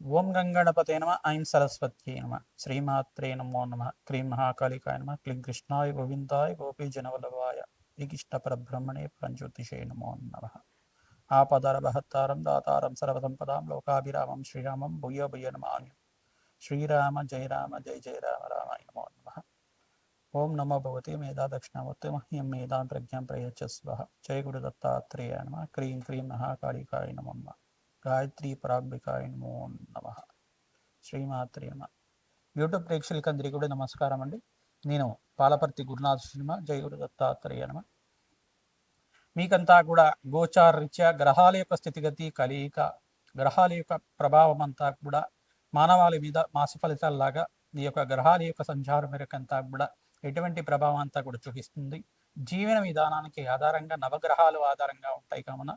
ఓం గంగణపతే నమ ఐం సరస్వత్యై నమ శ్రీమాత్రే నమో నమ క్రీం మహాకాళికాయ నమ క్లీం కృష్ణాయ గోవిందాయ గోపీ జనవల్లభాయ శ్రీకృష్ణ పరబ్రహ్మణే పరంజ్యోతిషే నమో నమ. ఆపదర బహత్తారం దాతారం సర్వసంపదాం లోకాభిరామం శ్రీరామం భూయ భూయ నమామి. శ్రీరామ జయ రామ జయ జయ రామ రామాయ నమో నమ. ఓం నమో భగవతే మేధా దక్షిణామూర్తి మహ్యం మేధాం ప్రజ్ఞాం ప్రయచ్చస్వ జయ గురు దత్తాత్రేయ నమ క్రీం క్రీం మహాకాళికాయ నమో నమ. గాయత్రి పరాంబికాయ నమో నమ. శ్రీమాత్రి నమ. యూట్యూబ్ ప్రేక్షకులకి అందరికీ కూడా నమస్కారం అండి. నేను పాలపర్తి గురునాథ్ సినిమా జయగురు దత్తాత్రేయ నమ. మీకంతా కూడా గోచార రీత్యా గ్రహాల యొక్క స్థితిగతి కలియిక గ్రహాల యొక్క ప్రభావం అంతా కూడా మానవాళి మీద మాస ఫలితాలలాగా ఈ యొక్క గ్రహాల యొక్క సంచారం మేరకంతా కూడా ఎటువంటి ప్రభావం అంతా కూడా చూపిస్తుంది. జీవన విధానానికి ఆధారంగా నవగ్రహాలు ఆధారంగా ఉంటాయి కావున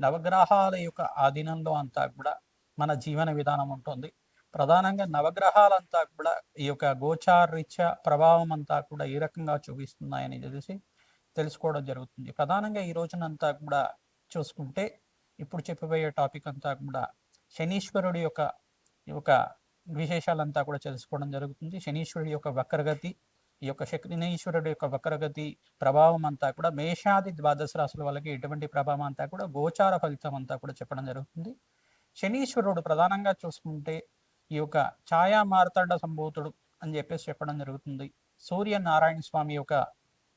నవగ్రహాల యొక్క ఆధీనంలో అంతా కూడా మన జీవన విధానం ఉంటుంది. ప్రధానంగా నవగ్రహాలంతా కూడా ఈ యొక్క గోచారీత్య ప్రభావం అంతా కూడా ఏ రకంగా చూపిస్తున్నాయని తెలిసి తెలుసుకోవడం జరుగుతుంది. ప్రధానంగా ఈ రోజునంతా కూడా చూసుకుంటే ఇప్పుడు చెప్పబోయే టాపిక్ అంతా కూడా శనీశ్వరుడి యొక్క యొక్క విశేషాలంతా కూడా తెలుసుకోవడం జరుగుతుంది. శనీశ్వరుడి యొక్క వక్రగతి ఈ యొక్క శనీశ్వరుడు యొక్క వక్రగతి ప్రభావం అంతా కూడా మేషాది ద్వాదశ రాశుల వాళ్ళకి ఎటువంటి ప్రభావం అంతా కూడా గోచార ఫలితం అంతా కూడా చెప్పడం జరుగుతుంది. శనీశ్వరుడు ప్రధానంగా చూసుకుంటే ఈ యొక్క ఛాయా మార్తాండ సంభూతుడు అని చెప్పేసి చెప్పడం జరుగుతుంది. సూర్య నారాయణ స్వామి యొక్క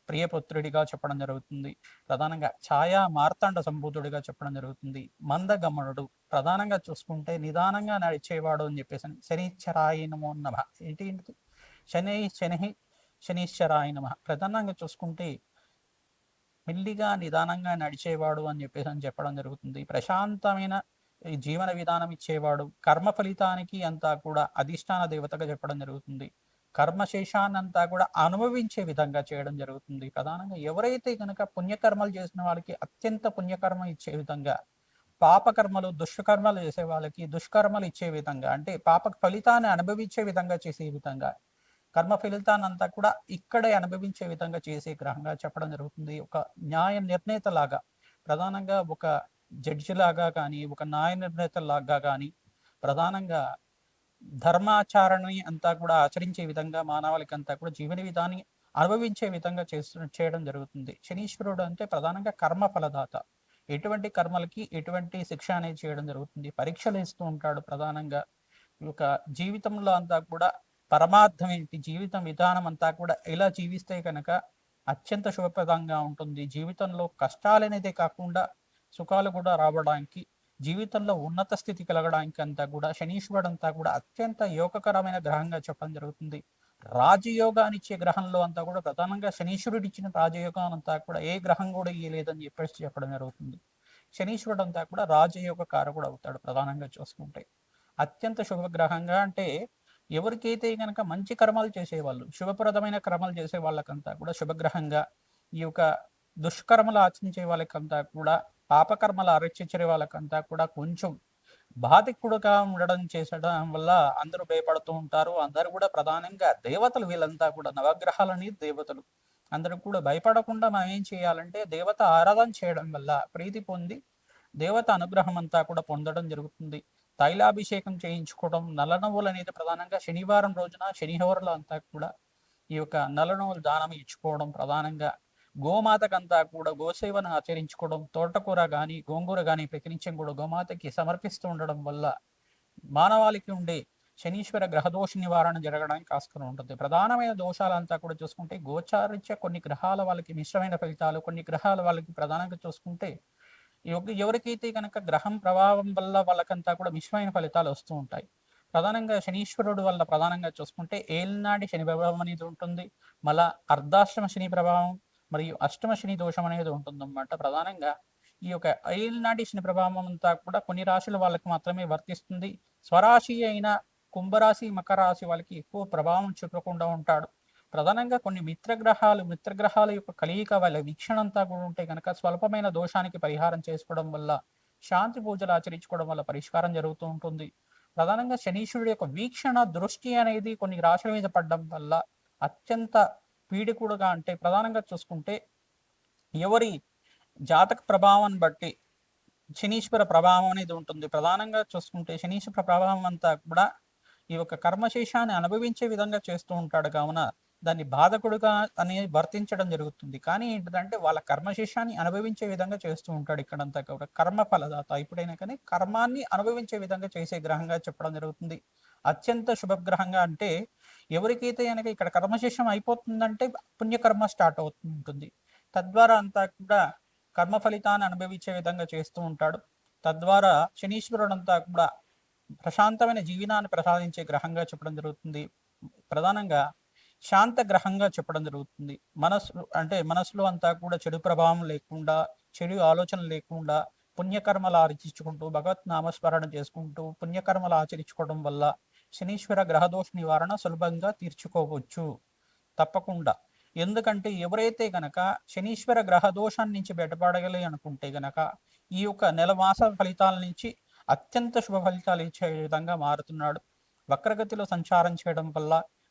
ప్రియపుత్రుడిగా చెప్పడం జరుగుతుంది. ప్రధానంగా ఛాయా మార్తాండ సంభూతుడిగా చెప్పడం జరుగుతుంది. మందగమనుడు ప్రధానంగా చూసుకుంటే నిదానంగా నడిచేవాడు అని చెప్పేసి శనిశ్చరాయి నమో నమ. ఏంటి శని శని శనీశ్వరాయ నమ. ప్రధానంగా చూసుకుంటే మెల్లిగా నిదానంగా నడిచేవాడు అని చెప్పేసి అని చెప్పడం జరుగుతుంది. ప్రశాంతమైన జీవన విధానం ఇచ్చేవాడు కర్మ ఫలితానికి అంతా కూడా అధిష్టాన దేవతగా చెప్పడం జరుగుతుంది. కర్మశేషాన్నంతా కూడా అనుభవించే విధంగా చేయడం జరుగుతుంది. ప్రధానంగా ఎవరైతే కనుక పుణ్యకర్మలు చేసిన వాళ్ళకి అత్యంత పుణ్యకర్మ ఇచ్చే విధంగా పాపకర్మలు దుష్కర్మలు చేసే వాళ్ళకి దుష్కర్మలు ఇచ్చే విధంగా అంటే పాప ఫలితాన్ని అనుభవించే విధంగా చేసే విధంగా కర్మ ఫలితానంతా అంతా కూడా ఇక్కడే అనుభవించే విధంగా చేసే గ్రహంగా చెప్పడం జరుగుతుంది. ఒక న్యాయ నిర్ణేత లాగా ప్రధానంగా ఒక జడ్జి లాగా కానీ ఒక న్యాయ నిర్ణేత లాగా కానీ ప్రధానంగా ధర్మాచారణని అంతా కూడా ఆచరించే విధంగా మానవాళికి అంతా కూడా జీవన విధాన్ని అనుభవించే విధంగా చేస్తు చేయడం జరుగుతుంది. శనీశ్వరుడు అంటే ప్రధానంగా కర్మ ఫలదాత. ఎటువంటి కర్మలకి ఎటువంటి శిక్ష అనేది చేయడం జరుగుతుంది. పరీక్షలు ఇస్తూ ఉంటాడు ప్రధానంగా. ఒక జీవితంలో అంతా కూడా పరమార్థం ఏంటి? జీవితం విధానం అంతా కూడా ఇలా జీవిస్తే కనుక అత్యంత శుభప్రదంగా ఉంటుంది. జీవితంలో కష్టాలనేదే కాకుండా సుఖాలు కూడా రావడానికి జీవితంలో ఉన్నత స్థితి కలగడానికి అంతా కూడా శనీశ్వరుడు అంతా కూడా అత్యంత యోగకరమైన గ్రహంగా చెప్పడం జరుగుతుంది. రాజయోగాన్ని ఇచ్చే గ్రహంలో అంతా కూడా ప్రధానంగా శనీశ్వరుడు ఇచ్చిన రాజయోగం అంతా కూడా ఏ గ్రహం కూడా ఇయ్యలేదని చెప్పేసి చెప్పడం జరుగుతుంది. శనీశ్వరుడు అంతా కూడా రాజయోగ కారకుడు అవుతాడు ప్రధానంగా చూసుకుంటే. అత్యంత శుభగ్రహంగా అంటే ఎవరికైతే కనుక మంచి కర్మలు చేసేవాళ్ళు శుభప్రదమైన కర్మలు చేసే వాళ్ళకంతా కూడా శుభగ్రహంగా ఈ యొక్క దుష్కర్మలు ఆచరించే వాళ్ళకంతా కూడా పాపకర్మలు ఆరక్షించే వాళ్ళకంతా కూడా కొంచెం బాధికుడుగా ఉండడం చేసడం వల్ల అందరూ భయపడుతూ ఉంటారు. అందరూ కూడా ప్రధానంగా దేవతలు వీళ్ళంతా కూడా నవగ్రహాలని దేవతలు. అందరూ కూడా భయపడకుండా మనం ఏం చేయాలంటే దేవత ఆరాధన చేయడం వల్ల ప్రీతి పొంది దేవత అనుగ్రహం అంతా కూడా పొందడం జరుగుతుంది. తైలాభిషేకం చేయించుకోవడం నల్లనవ్వులు అనేది ప్రధానంగా శనివారం రోజున శనిహోరలు అంతా కూడా ఈ యొక్క నల్లనవ్వులు దానం ఇచ్చుకోవడం ప్రధానంగా. గోమాతకంతా కూడా గోసేవను ఆచరించుకోవడం తోటకూర కానీ గోంగూర కానీ ప్రకరించం కూడా గోమాతకి సమర్పిస్తూ ఉండడం వల్ల మానవాళికి ఉండే శనీశ్వర గ్రహదోష నివారణ జరగడానికి ఆస్కారం ఉంటుంది. ప్రధానమైన దోషాలంతా కూడా చూసుకుంటే గోచారిత్య కొన్ని గ్రహాల వాళ్ళకి మిశ్రమైన ఫలితాలు కొన్ని గ్రహాల వాళ్ళకి ప్రధానంగా చూసుకుంటే ఎవరికైతే కనుక గ్రహం ప్రభావం వల్ల వాళ్ళకంతా కూడా మిశ్రమైన ఫలితాలు వస్తూ ఉంటాయి. ప్రధానంగా శనీశ్వరుడు వల్ల ప్రధానంగా చూసుకుంటే ఏలినాటి శని ప్రభావం అనేది ఉంటుంది. మళ్ళా అర్ధాశ్రమ శని ప్రభావం మరియు అష్టమ శని దోషం అనేది ఉంటుందన్నమాట. ప్రధానంగా ఈ యొక్క ఏలినాటి శని ప్రభావం అంతా కూడా కొన్ని రాశుల వాళ్ళకి మాత్రమే వర్తిస్తుంది. స్వరాశి అయిన కుంభరాశి మకర రాశి వాళ్ళకి ఎక్కువ ప్రభావం చూపకుండా ఉంటాడు. ప్రధానంగా కొన్ని మిత్రగ్రహాలు మిత్రగ్రహాల యొక్క కలియిక వాళ్ళ వీక్షణ అంతా కూడా ఉంటే కనుక స్వల్పమైన దోషానికి పరిహారం చేసుకోవడం వల్ల శాంతి పూజలు ఆచరించుకోవడం వల్ల పరిష్కారం జరుగుతూ ఉంటుంది. ప్రధానంగా శనీశ్వరుడు యొక్క వీక్షణ దృష్టి అనేది కొన్ని రాశుల మీద పడడం వల్ల అత్యంత పీడికుడుగా అంటే ప్రధానంగా చూసుకుంటే ఎవరి జాతక ప్రభావాన్ని బట్టి శనీశ్వర ప్రభావం అనేది ఉంటుంది. ప్రధానంగా చూసుకుంటే శనీశ్వర ప్రభావం అంతా కూడా ఈ యొక్క కర్మశేషాన్ని అనుభవించే విధంగా చేస్తూ ఉంటాడు. కావున దాన్ని బాధకుడుగా అనేది వర్తించడం జరుగుతుంది. కానీ ఏంటంటే వాళ్ళ కర్మశేషాన్ని అనుభవించే విధంగా చేస్తూ ఉంటాడు ఇక్కడంతా కూడా. కర్మ ఫలదాత. ఇప్పుడైనా కానీ కర్మాన్ని అనుభవించే విధంగా చేసే గ్రహంగా చెప్పడం జరుగుతుంది. అత్యంత శుభగ్రహంగా అంటే ఎవరికైతే కనుక ఇక్కడ కర్మశేషం అయిపోతుందంటే పుణ్యకర్మ స్టార్ట్ అవుతుంటుంది తద్వారా అంతా కూడా కర్మ ఫలితాన్ని అనుభవించే విధంగా చేస్తూ ఉంటాడు. తద్వారా శనీశ్వరుడు అంతా కూడా ప్రశాంతమైన జీవనాన్ని ప్రసాదించే గ్రహంగా చెప్పడం జరుగుతుంది. ప్రధానంగా శాంత గ్రహంగా చెప్పడం జరుగుతుంది. మనసు అంటే మనసులో అంతా కూడా చెడు ప్రభావం లేకుండా చెడు ఆలోచన లేకుండా పుణ్యకర్మలు ఆచరించుకుంటూ భగవత్ నామస్మరణ చేసుకుంటూ పుణ్యకర్మలు ఆచరించుకోవడం వల్ల శనీశ్వర గ్రహదోష నివారణ సులభంగా తీర్చుకోవచ్చు. తప్పకుండా. ఎందుకంటే ఎవరైతే గనక శనీశ్వర గ్రహదోషాన్ని నుంచి బయటపడగలి అనుకుంటే గనక ఈ యొక్క నెల మాస ఫలితాల నుంచి అత్యంత శుభ ఫలితాలు ఇచ్చే విధంగా మారుతున్నాడు. వక్రగతిలో సంచారం చేయడం వల్ల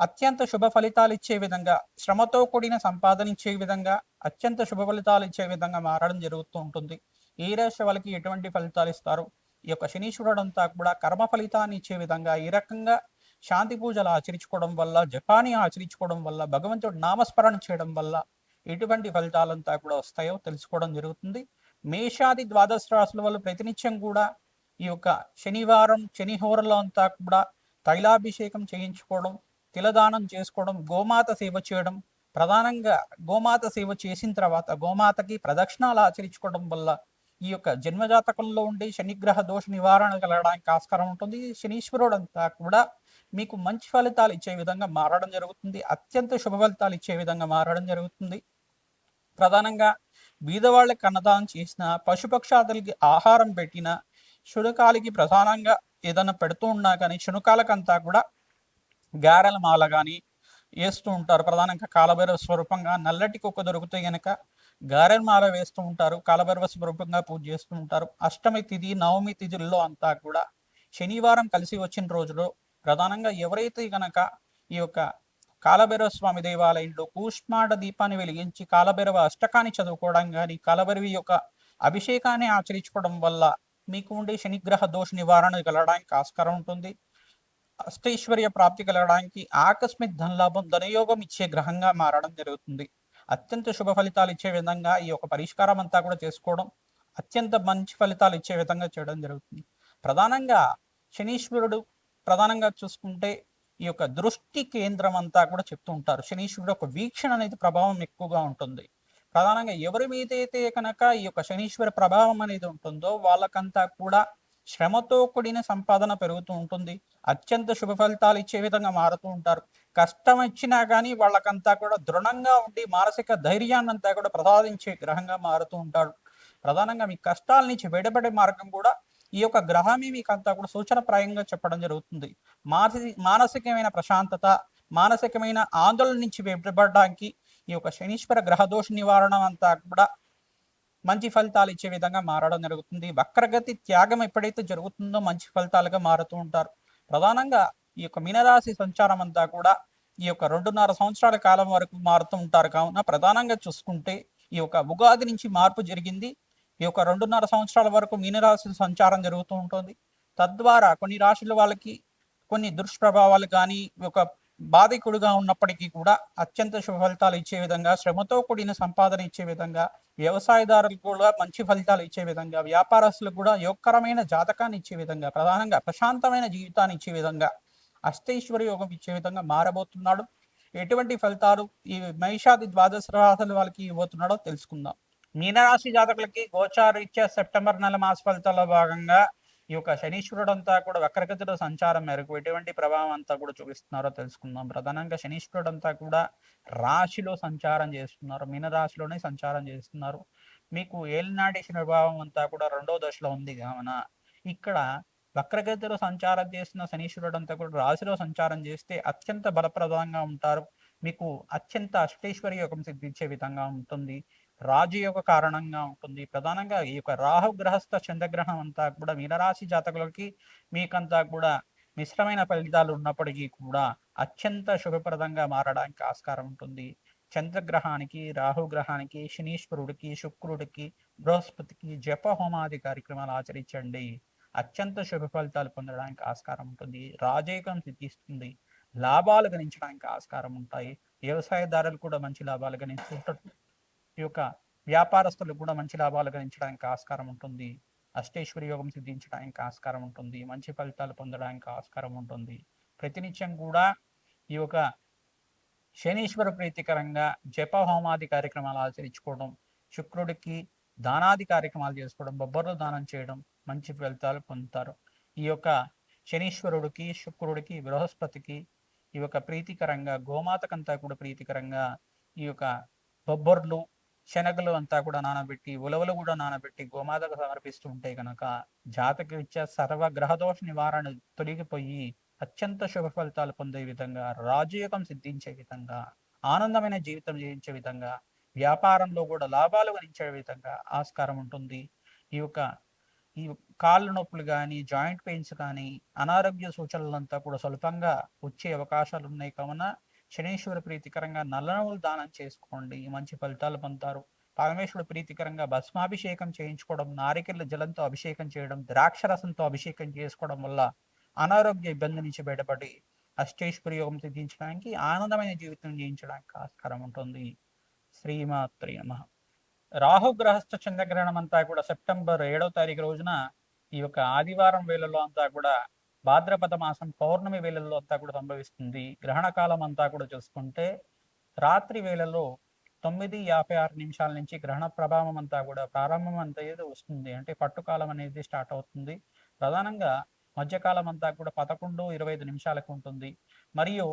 అత్యంత శుభ ఫలితాలు ఇచ్చే విధంగా శ్రమతో కూడిన సంపాదన ఇచ్చే విధంగా అత్యంత శుభ ఫలితాలు ఇచ్చే విధంగా మారడం జరుగుతూ ఉంటుంది. ఏ రాశి వాళ్ళకి ఎటువంటి ఫలితాలు ఇస్తారు? ఈ యొక్క శనీశ్వరుడు అంతా కూడా కర్మ ఫలితాన్ని ఇచ్చే విధంగా ఈ రకంగా శాంతి పూజలు ఆచరించుకోవడం వల్ల జపాని ఆచరించుకోవడం వల్ల భగవంతుడు నామస్మరణ చేయడం వల్ల ఎటువంటి ఫలితాలంతా కూడా వస్తాయో తెలుసుకోవడం జరుగుతుంది. మేషాది ద్వాదశ రాశుల వల్ల ప్రతినిత్యం కూడా ఈ యొక్క శనివారం శనిహోరలో అంతా కూడా తైలాభిషేకం చేయించుకోవడం తిలదానం చేసుకోవడం గోమాత సేవ చేయడం ప్రధానంగా గోమాత సేవ చేసిన తర్వాత గోమాతకి ప్రదక్షిణాలు ఆచరించుకోవడం వల్ల ఈ యొక్క జన్మజాతకంలో ఉండే శనిగ్రహ దోష నివారణ కలగడానికి ఆస్కారం ఉంటుంది. శనీశ్వరుడు అంతా కూడా మీకు మంచి ఫలితాలు ఇచ్చే విధంగా మారడం జరుగుతుంది. అత్యంత శుభ ఫలితాలు ఇచ్చే విధంగా మారడం జరుగుతుంది. ప్రధానంగా బీదవాళ్ళకి అన్నదానం చేసిన పశుపక్షాదులకి ఆహారం పెట్టిన శునకాలకి ప్రధానంగా ఏదైనా పెడుతూ ఉన్నా కానీ శునకాలకంతా కూడా గారెల మాల కానీ వేస్తూ ఉంటారు. ప్రధానంగా కాలభైరవ స్వరూపంగా నల్లటి కుక్క దొరికితే గనక గారెల మాల వేస్తూ ఉంటారు. కాలభైరవ స్వరూపంగా పూజ చేస్తూ ఉంటారు. అష్టమి తిథి నవమి తిథుల్లో అంతా కూడా శనివారం కలిసి వచ్చిన రోజులో ప్రధానంగా ఎవరైతే గనక ఈ యొక్క కాలభైరవ స్వామి దేవాలయంలో కూష్మాడ దీపాన్ని వెలిగించి కాలభైరవ అష్టకాన్ని చదువుకోవడం కానీ కాలభైరవి యొక్క అభిషేకాన్ని ఆచరించుకోవడం వల్ల మీకు ఉండే శనిగ్రహ దోష నివారణ కలగడానికి ఆస్కారం ఉంటుంది. అష్టైశ్వర్య ప్రాప్తి కలగడానికి ఆకస్మిక్ ధనలాభం ధనయోగం ఇచ్చే గ్రహంగా మారడం జరుగుతుంది. అత్యంత శుభ ఫలితాలు ఇచ్చే విధంగా ఈ యొక్క పరిష్కారం అంతా కూడా చేసుకోవడం అత్యంత మంచి ఫలితాలు ఇచ్చే విధంగా చేయడం జరుగుతుంది. ప్రధానంగా శనీశ్వరుడు ప్రధానంగా చూసుకుంటే ఈ యొక్క దృష్టి కేంద్రం అంతా కూడా చెప్తూ ఉంటారు. శనీశ్వరుడు ఒక వీక్షణ అనేది ప్రభావం ఎక్కువగా ఉంటుంది. ప్రధానంగా ఎవరి మీద అయితే కనుక ఈ యొక్క శనీశ్వర ప్రభావం అనేది ఉంటుందో వాళ్ళకంతా కూడా శ్రమతో కూడిన సంపాదన పెరుగుతూ ఉంటుంది. అత్యంత శుభ ఫలితాలు ఇచ్చే విధంగా మారుతూ ఉంటారు. కష్టం ఇచ్చినా కానీ వాళ్ళకంతా కూడా దృఢంగా ఉండి మానసిక ధైర్యాన్ని అంతా కూడా ప్రసాదించే గ్రహంగా మారుతూ ఉంటాడు ప్రధానంగా మీ కష్టాల నుంచి విడబడే మార్గం కూడా ఈ యొక్క గ్రహమే మీకు అంతా కూడా సూచనప్రాయంగా చెప్పడం జరుగుతుంది. మానసి మానసికమైన ప్రశాంతత మానసికమైన ఆందోళన నుంచి విడబడడానికి ఈ యొక్క శనీశ్వర గ్రహదోష నివారణ అంతా కూడా మంచి ఫలితాలు ఇచ్చే విధంగా మారడం జరుగుతుంది. వక్రగతి త్యాగం ఎప్పుడైతే జరుగుతుందో మంచి ఫలితాలుగా మారుతూ ఉంటారు. ప్రధానంగా ఈ యొక్క మీనరాశి సంచారం అంతా కూడా ఈ యొక్క రెండున్నర సంవత్సరాల కాలం వరకు మారుతూ ఉంటారు. కావున ప్రధానంగా చూసుకుంటే ఈ యొక్క ఉగాది నుంచి మార్పు జరిగింది. ఈ యొక్క రెండున్నర సంవత్సరాల వరకు మీనరాశి సంచారం జరుగుతూ ఉంటుంది. తద్వారా కొన్ని రాశుల వాళ్ళకి కొన్ని దుష్ప్రభావాలు కానీ ఒక బాధికుడుగా ఉన్నప్పటికీ కూడా అత్యంత శుభ ఫలితాలు ఇచ్చే విధంగా శ్రమతో కూడిన సంపాదన ఇచ్చే విధంగా వ్యవసాయదారులకు కూడా మంచి ఫలితాలు ఇచ్చే విధంగా వ్యాపారస్తులకు కూడా యోగకరమైన జాతకాన్ని ఇచ్చే విధంగా ప్రధానంగా ప్రశాంతమైన జీవితాన్ని ఇచ్చే విధంగా అష్టైశ్వర యోగం ఇచ్చే విధంగా మారబోతున్నాడు. ఎటువంటి ఫలితాలు ఈ మహిషాది ద్వాదశ రాశుల వాళ్ళకి ఇవ్వబోతున్నాడో తెలుసుకుందాం. మీనరాశి జాతకులకి గోచారీత్యా సెప్టెంబర్ నెల మాస ఫలితాల్లో భాగంగా ఈ యొక్క శనీశ్వరుడు అంతా కూడా వక్రగతిలో సంచారం మేరకు ఎటువంటి ప్రభావం అంతా కూడా చూపిస్తున్నారో తెలుసుకుందాం. ప్రధానంగా శనీశ్వరుడు అంతా కూడా రాశిలో సంచారం చేస్తున్నారు. మీనరాశిలోనే సంచారం చేస్తున్నారు. మీకు ఏలినాటి శని ప్రభావం అంతా కూడా రెండో దశలో ఉంది కావున ఇక్కడ వక్రగతిలో సంచారం చేసిన శనీశ్వరుడు అంతా కూడా రాశిలో సంచారం చేస్తే అత్యంత బలప్రదంగా ఉంటారు. మీకు అత్యంత అష్టేశ్వరి యోగం సిద్ధించే విధంగా ఉంటుంది. రాజయోగ కారణంగా ఉంటుంది. ప్రధానంగా ఈ యొక్క రాహు గ్రహస్థ చంద్రగ్రహం అంతా కూడా మీనరాశి జాతకులకి మీకంతా కూడా మిశ్రమైన ఫలితాలు ఉన్నప్పటికీ కూడా అత్యంత శుభప్రదంగా మారడానికి ఆస్కారం ఉంటుంది. చంద్రగ్రహానికి రాహుగ్రహానికి శనీశ్వరుడికి శుక్రుడికి బృహస్పతికి జప హోమాది కార్యక్రమాలు ఆచరించండి. అత్యంత శుభ ఫలితాలు పొందడానికి ఆస్కారం ఉంటుంది. రాజయోగం సిద్ధిస్తుంది. లాభాలు గణించడానికి ఆస్కారం ఉంటాయి. వ్యవసాయదారులు కూడా మంచి లాభాలు గణిస్తుంటారు. ఈ యొక్క వ్యాపారస్తులకు కూడా మంచి లాభాలు గణించడానికి ఆస్కారం ఉంటుంది. అష్టేశ్వరి యోగం సిద్ధించడానికి ఆస్కారం ఉంటుంది. మంచి ఫలితాలు పొందడానికి ఆస్కారం ఉంటుంది. ప్రతినిత్యం కూడా ఈ యొక్క శనీశ్వర ప్రీతికరంగా జప హోమాది కార్యక్రమాలు ఆచరించుకోవడం శుక్రుడికి దానాది కార్యక్రమాలు చేసుకోవడం బొబ్బర్లు దానం చేయడం మంచి ఫలితాలు పొందుతారు. ఈ యొక్క శనీశ్వరుడికి శుక్రుడికి బృహస్పతికి ఈ యొక్క ప్రీతికరంగా గోమాతకంతా కూడా ప్రీతికరంగా ఈ యొక్క బొబ్బర్లు శనగలు అంతా కూడా నానబెట్టి ఉలవలు కూడా నానబెట్టి గోమాతకు సమర్పిస్తూ ఉంటే కనుక ఇచ్చే సర్వ గ్రహదోష నివారణ తొలగిపోయి అత్యంత శుభ ఫలితాలు పొందే విధంగా రాజయోగం సిద్ధించే విధంగా ఆనందమైన జీవితం జీవించే విధంగా వ్యాపారంలో కూడా లాభాలు గణించే విధంగా ఆస్కారం ఉంటుంది. ఈ యొక్క ఈ కాళ్ళ నొప్పులు కానీ జాయింట్ పెయిన్స్ కానీ అనారోగ్య సూచనలంతా కూడా స్వల్పంగా వచ్చే అవకాశాలు ఉన్నాయి. కావున శనేశ్వర ప్రీతికరంగా నల్ల నువ్వులు దానం చేసుకోండి. మంచి ఫలితాలు పొందుతారు. పరమేశ్వరుడు ప్రీతికరంగా భస్మాభిషేకం చేయించుకోవడం నారికెళ్ళ జలంతో అభిషేకం చేయడం ద్రాక్షరసంతో అభిషేకం చేసుకోవడం వల్ల అనారోగ్య ఇబ్బంది నుంచి బయటపడి అష్టేశ్వరి యోగం సిద్ధించడానికి ఆనందమైన జీవితం జీవించడానికి ఆస్కారం ఉంటుంది. శ్రీమాత్రి నమ. రాహుగ్రహస్థ చంద్రగ్రహణం అంతా కూడా సెప్టెంబర్ ఏడో తారీఖు రోజున ఈ యొక్క ఆదివారం వేళలో అంతా కూడా భాద్రపద మాసం పౌర్ణమి వేళల్లో అంతా కూడా సంభవిస్తుంది. గ్రహణ కాలం అంతా కూడా చూసుకుంటే రాత్రి వేళలో తొమ్మిది యాభై ఆరు నిమిషాల నుంచి గ్రహణ ప్రభావం అంతా కూడా ప్రారంభం అంతా ఏదో వస్తుంది. అంటే పట్టుకాలం అనేది స్టార్ట్ అవుతుంది. ప్రధానంగా మధ్యకాలం అంతా కూడా పదకొండు ఇరవై ఐదు నిమిషాలకు ఉంటుంది. మరియు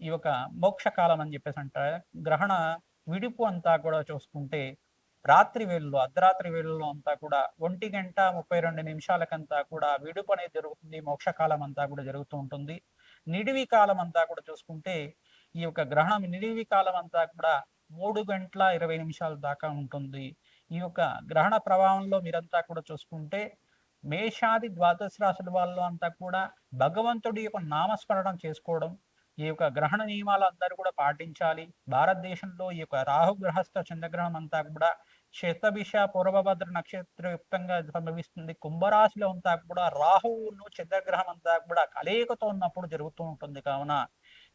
ఈ యొక్క మోక్షకాలం అని చెప్పేసి అంటారు. గ్రహణ విడుపు అంతా కూడా చూసుకుంటే రాత్రి వేళల్లో అర్ధరాత్రి వేళల్లో అంతా కూడా ఒంటి గంట ముప్పై రెండు నిమిషాలకంతా కూడా విడుపు అనేది జరుగుతుంది. మోక్షకాలం అంతా కూడా జరుగుతూ ఉంటుంది. నిడివి కాలం అంతా కూడా చూసుకుంటే ఈ యొక్క గ్రహణం నిడివి కాలం అంతా కూడా మూడు గంటల ఇరవై నిమిషాల దాకా ఉంటుంది. ఈ యొక్క గ్రహణ ప్రభావంలో మీరంతా కూడా చూసుకుంటే మేషాది ద్వాదశ రాశుల వాళ్ళు అంతా కూడా భగవంతుడి యొక్క నామస్మరణం చేసుకోవడం ఈ యొక్క గ్రహణ నియమాలు అందరూ కూడా పాటించాలి. భారతదేశంలో ఈ యొక్క రాహు గ్రహస్థ చంద్రగ్రహణం అంతా కూడా శతభిష పూర్వభద్ర నక్షత్రయుక్తంగా సంభవిస్తుంది. కుంభరాశిలో అంతా కూడా రాహువును చంద్రగ్రహం అంతా కూడా కలయికతో ఉన్నప్పుడు జరుగుతూ ఉంటుంది కావున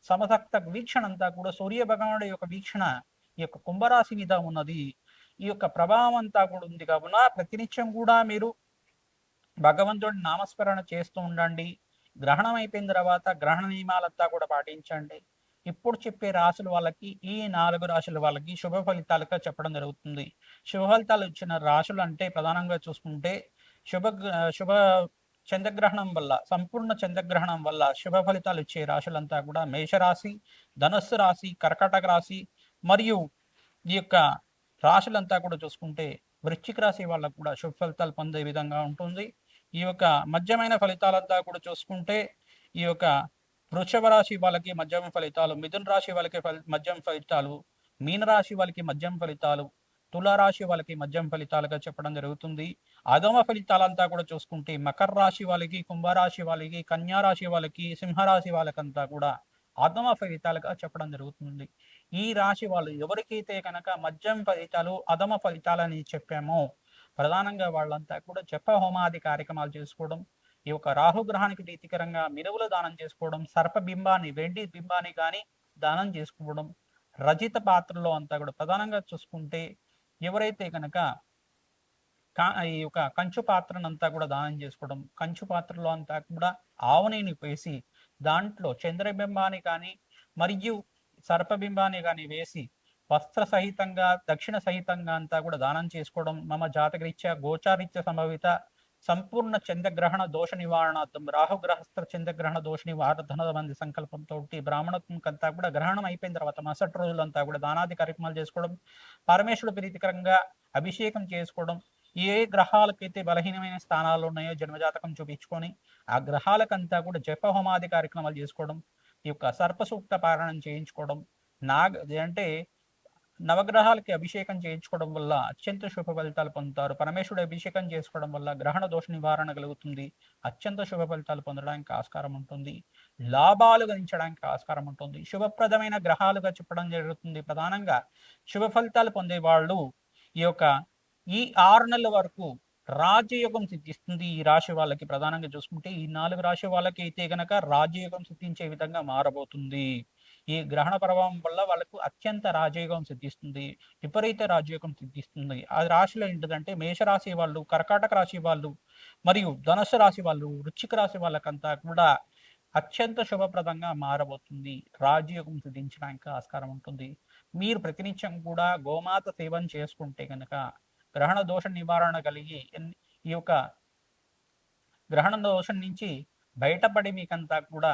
సమసక్త వీక్షణ అంతా కూడా సూర్య భగవానుడి యొక్క వీక్షణ ఈ యొక్క కుంభరాశి మీద ఉన్నది. ఈ యొక్క ప్రభావం అంతా కూడా ఉంది కావున ప్రతినిత్యం కూడా మీరు భగవంతుడి నామస్మరణ చేస్తూ ఉండండి. గ్రహణం అయిపోయిన తర్వాత గ్రహణ నియమాలంతా కూడా పాటించండి. ఇప్పుడు చెప్పే రాశుల వాళ్ళకి ఈ నాలుగు రాశుల వాళ్ళకి శుభ ఫలితాలుగా చెప్పడం జరుగుతుంది. శుభ ఫలితాలు ఇచ్చిన రాశులు అంటే ప్రధానంగా చూసుకుంటే శుభ శుభ చంద్రగ్రహణం వల్ల సంపూర్ణ చంద్రగ్రహణం వల్ల శుభ ఫలితాలు ఇచ్చే రాశులంతా కూడా మేషరాశి ధనస్సు రాశి కర్కాటక రాశి మరియు ఈ యొక్క రాశులంతా కూడా చూసుకుంటే వృశ్చిక రాశి వాళ్ళకు కూడా శుభ ఫలితాలు పొందే విధంగా ఉంటుంది. ఈ యొక్క మధ్యమైన ఫలితాలంతా కూడా చూసుకుంటే ఈ యొక్క వృషభ రాశి వాళ్ళకి మధ్యమ ఫలితాలు మిథున రాశి వాళ్ళకి మధ్యమ ఫలితాలు మీనరాశి వాళ్ళకి మధ్యమ ఫలితాలు తులారాశి వాళ్ళకి మధ్యమ ఫలితాలుగా చెప్పడం జరుగుతుంది. అగమ ఫలితాలంతా కూడా చూసుకుంటే మకర రాశి వాళ్ళకి కుంభరాశి వాళ్ళకి కన్యా రాశి వాళ్ళకి సింహరాశి వాళ్ళకంతా కూడా అగమ ఫలితాలుగా చెప్పడం జరుగుతుంది. ఈ రాశి వాళ్ళు ఎవరికైతే కనుక మధ్యం ఫలితాలు అధమ ఫలితాలని చెప్పామో ప్రధానంగా వాళ్ళంతా కూడా జప హోమాది కార్యక్రమాలు చేసుకోవడం ఈ యొక్క రాహుగ్రహానికి ప్రీతికరంగా మినువులు దానం చేసుకోవడం సర్పబింబాన్ని వెండి బింబాన్ని కానీ దానం చేసుకోవడం రజిత పాత్రలో అంతా కూడా ప్రధానంగా చూసుకుంటే ఎవరైతే కనుక ఈ యొక్క కంచు పాత్రను అంతా కూడా దానం చేసుకోవడం కంచు పాత్రలో అంతా కూడా ఆవునేని వేసి దాంట్లో చంద్రబింబాన్ని కానీ మరియు సర్పబింబాన్ని కానీ వేసి వస్త్ర సహితంగా దక్షిణ సహితంగా అంతా కూడా దానం చేసుకోవడం మమ జాతకరీత్యా గోచారీత్య సంభవిత సంపూర్ణ చంద్రగ్రహణ దోష నివారణార్థం రాహుగ్రహస్థ చంద్రగ్రహణ దోష నివారణ మంది సంకల్పంతో బ్రాహ్మణత్వంకంతా కూడా గ్రహణం అయిపోయిన తర్వాత మరుసటి రోజులంతా కూడా దానాది కార్యక్రమాలు చేసుకోవడం పరమేశ్వరుడు ప్రీతికరంగా అభిషేకం చేసుకోవడం ఏ గ్రహాలకైతే బలహీనమైన స్థానాలు ఉన్నాయో జన్మజాతకం చూపించుకొని ఆ గ్రహాలకంతా కూడా జపహోమాది కార్యక్రమాలు చేసుకోవడం ఈ యొక్క సర్పసూక్త పారాయణం చేయించుకోవడం నాగ అంటే నవగ్రహాలకి అభిషేకం చేయించుకోవడం వల్ల అత్యంత శుభ ఫలితాలు పొందుతారు. పరమేశ్వరుడు అభిషేకం చేసుకోవడం వల్ల గ్రహణ దోష నివారణ కలుగుతుంది. అత్యంత శుభ ఫలితాలు పొందడానికి ఆస్కారం ఉంటుంది. లాభాలు గణించడానికి ఆస్కారం ఉంటుంది. శుభప్రదమైన గ్రహాలుగా చెప్పడం జరుగుతుంది. ప్రధానంగా శుభ ఫలితాలు పొందే వాళ్ళు ఈ యొక్క ఈ ఆరు నెలల వరకు రాజయోగం సిద్ధిస్తుంది ఈ రాశి వాళ్ళకి. ప్రధానంగా చూసుకుంటే ఈ నాలుగు రాశి వాళ్ళకి అయితే గనక రాజయోగం సిద్ధించే విధంగా మారబోతుంది. ఈ గ్రహణ ప్రభావం వల్ల వాళ్ళకు అత్యంత రాజయోగం సిద్ధిస్తుంది విపరీత రాజయోగం సిద్ధిస్తుంది. ఆ రాశిలో ఏంటిదంటే మేషరాశి వాళ్ళు కర్కాటక రాశి వాళ్ళు మరియు ధనుసు రాశి వాళ్ళు వృచ్చిక రాశి వాళ్ళకంతా కూడా అత్యంత శుభప్రదంగా మారబోతుంది. రాజయోగం సిద్ధించడానికి ఆస్కారం ఉంటుంది. మీరు ప్రతినిత్యం కూడా గోమాత సేవను చేసుకుంటే కనుక గ్రహణ దోష నివారణ కలిగి ఈ యొక్క గ్రహణ దోషం నుంచి బయటపడి మీకంతా కూడా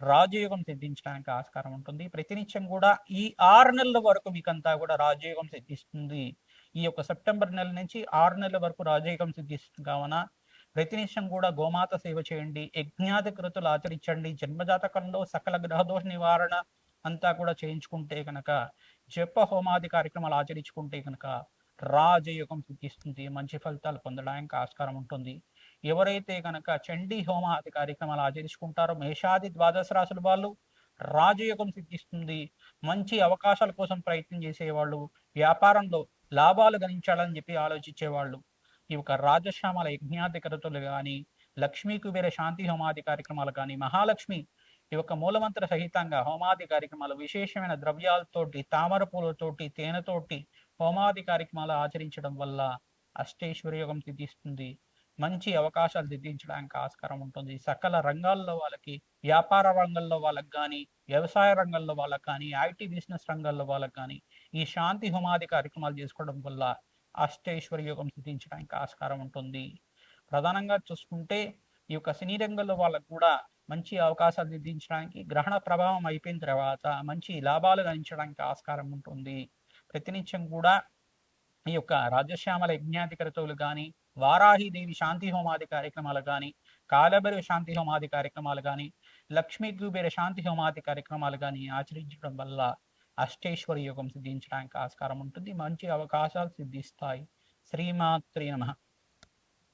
రాజయోగం సిద్ధించడానికి ఆస్కారం ఉంటుంది. ప్రతినిత్యం కూడా ఈ ఆరు నెలల వరకు మీకంతా కూడా రాజయోగం సిద్ధిస్తుంది. ఈ యొక్క సెప్టెంబర్ నెల నుంచి ఆరు నెలల వరకు రాజయోగం సిద్ధిస్తుంది. కావున ప్రతినిత్యం కూడా గోమాత సేవ చేయండి. యజ్ఞాతి కృతులు ఆచరించండి. జన్మజాతకంలో సకల గ్రహదోష నివారణ అంతా కూడా చేయించుకుంటే కనుక జప హోమాది కార్యక్రమాలు ఆచరించుకుంటే కనుక రాజయోగం సిద్ధిస్తుంది. మంచి ఫలితాలు పొందడానికి ఆస్కారం ఉంటుంది. ఎవరైతే కనుక చండీ హోమాది కార్యక్రమాలు ఆచరించుకుంటారో మేషాది ద్వాదశ రాశుల వాళ్ళు రాజయోగం సిద్ధిస్తుంది. మంచి అవకాశాల కోసం ప్రయత్నం చేసేవాళ్ళు వ్యాపారంలో లాభాలు గణించాలని చెప్పి ఆలోచించేవాళ్ళు. ఈ యొక్క రాజశ్యామల యజ్ఞాధికరతులు కానీ లక్ష్మీ కుబేర శాంతి హోమాది కార్యక్రమాలు కానీ మహాలక్ష్మి ఈ యొక్క మూలమంత్ర సహితంగా హోమాది కార్యక్రమాలు విశేషమైన ద్రవ్యాలతోటి తామర పూలతోటి తేనెతోటి హోమాది కార్యక్రమాలు ఆచరించడం వల్ల అష్టైశ్వర్యోగం సిద్ధిస్తుంది. మంచి అవకాశాలు సిద్ధించడానికి ఆస్కారం ఉంటుంది. సకల రంగాల్లో వాళ్ళకి వ్యాపార రంగంలో వాళ్ళకి కానీ వ్యవసాయ రంగంలో వాళ్ళకి కానీ ఐటీ బిజినెస్ రంగంలో వాళ్ళకి కానీ ఈ శాంతి హోమాది కార్యక్రమాలు చేసుకోవడం వల్ల అష్టైశ్వర్యోగం సిద్ధించడానికి ఆస్కారం ఉంటుంది. ప్రధానంగా చూసుకుంటే ఈ యొక్క సినీ రంగంలో వాళ్ళకు కూడా మంచి అవకాశాలు సిద్ధించడానికి గ్రహణ ప్రభావం అయిపోయిన తర్వాత మంచి లాభాలు గణించడానికి ఆస్కారం ఉంటుంది. ప్రతినిత్యం కూడా ఈ యొక్క రాజశ్యామల యజ్ఞాధికరతువులు కానీ వారాహిదేవి శాంతి హోమాది కార్యక్రమాలు కానీ కాలభైరవ శాంతి హోమాది కార్యక్రమాలు కానీ లక్ష్మీ కుబేర శాంతి హోమాది కార్యక్రమాలు కానీ ఆచరించడం వల్ల అష్టేశ్వర యోగం సిద్ధించడానికి ఆస్కారం ఉంటుంది. మంచి అవకాశాలు సిద్ధిస్తాయి. శ్రీమాత్రి నమ.